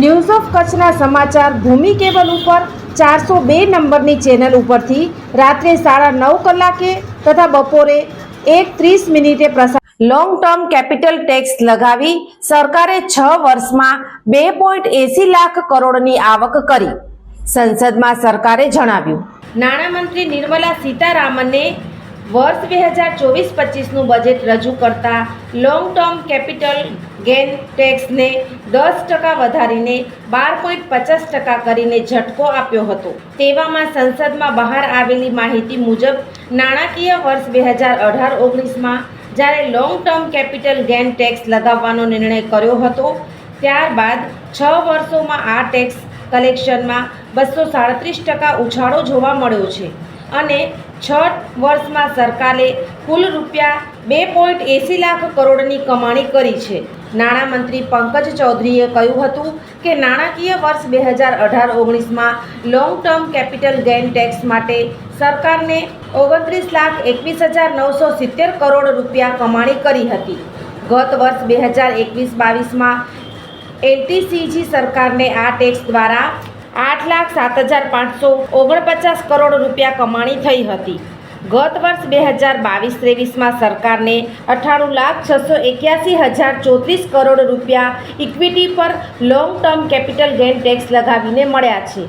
news of કચ્છના સમાચાર ભૂમિ cable ઉપર ચારસો બે નંબરની ચેનલ ઉપરથી રાત્રે સાડા નવ કલાકે તથા બપોરે એક ત્રીસ મિનિટે પ્રસાર લોંગ ટર્મ કેપિટલ ટેક્સ લગાવી સરકારે છ વર્ષમાં બે પોઈન્ટ એસી લાખ કરોડની આવક કરી. સંસદમાં સરકારે જણાવ્યું. નાણામંત્રી નિર્મલા સીતારામને વર્ષ બે હજાર ચોવીસ પચીસનું બજેટ રજૂ કરતા લોંગ ટર્મ કેપિટલ ગેન ટેક્સને દસ ટકા વધારીને બાર પોઈન્ટ પચાસ ટકા કરીને ઝટકો આપ્યો હતો. તેવામાં સંસદમાં બહાર આવેલી માહિતી મુજબ, નાણાકીય વર્ષ બે હજાર અઢાર ઓગણીસમાં જ્યારે long term capital gain tax લગાવવાનો નિર્ણય કર્યો હતો, ત્યારબાદ છ વર્ષોમાં આ ટેક્સ કલેક્શનમાં બસો સાડત્રીસ ટકા ઉછાળો જોવા મળ્યો છે. અને છ વર્ષમાં સરકારે કુલ રૂપિયા બે પોઈન્ટ એંસી લાખ કરોડની કમાણી કરી છે. નાણામંત્રી પંકજ ચૌધરીએ કહ્યું હતું કે નાણાકીય વર્ષ બે હજાર અઢાર ઓગણીસમાં long term capital gain tax માટે સરકારને ઓગણત્રીસ લાખ એકવીસ હજાર નવસો સિત્તેર કરોડ રૂપિયા કમાણી કરી હતી. ગત વર્ષ બે હજાર એકવીસ બાવીસમાં એનટીસીજી સરકારને આ ટેક્સ દ્વારા આઠ લાખ સાત હજાર પાંચસો ઓગણપચાસ કરોડ રૂપિયા કમાણી થઈ હતી. ગત વર્ષ બે હજાર બાવીસ ત્રેવીસમાં સરકારને અઠ્ઠાણું લાખ છસો એક્યાસી હજાર ચોત્રીસ કરોડ રૂપિયા ઇક્વિટી પર long term capital gain tax લગાવીને મળ્યા છે.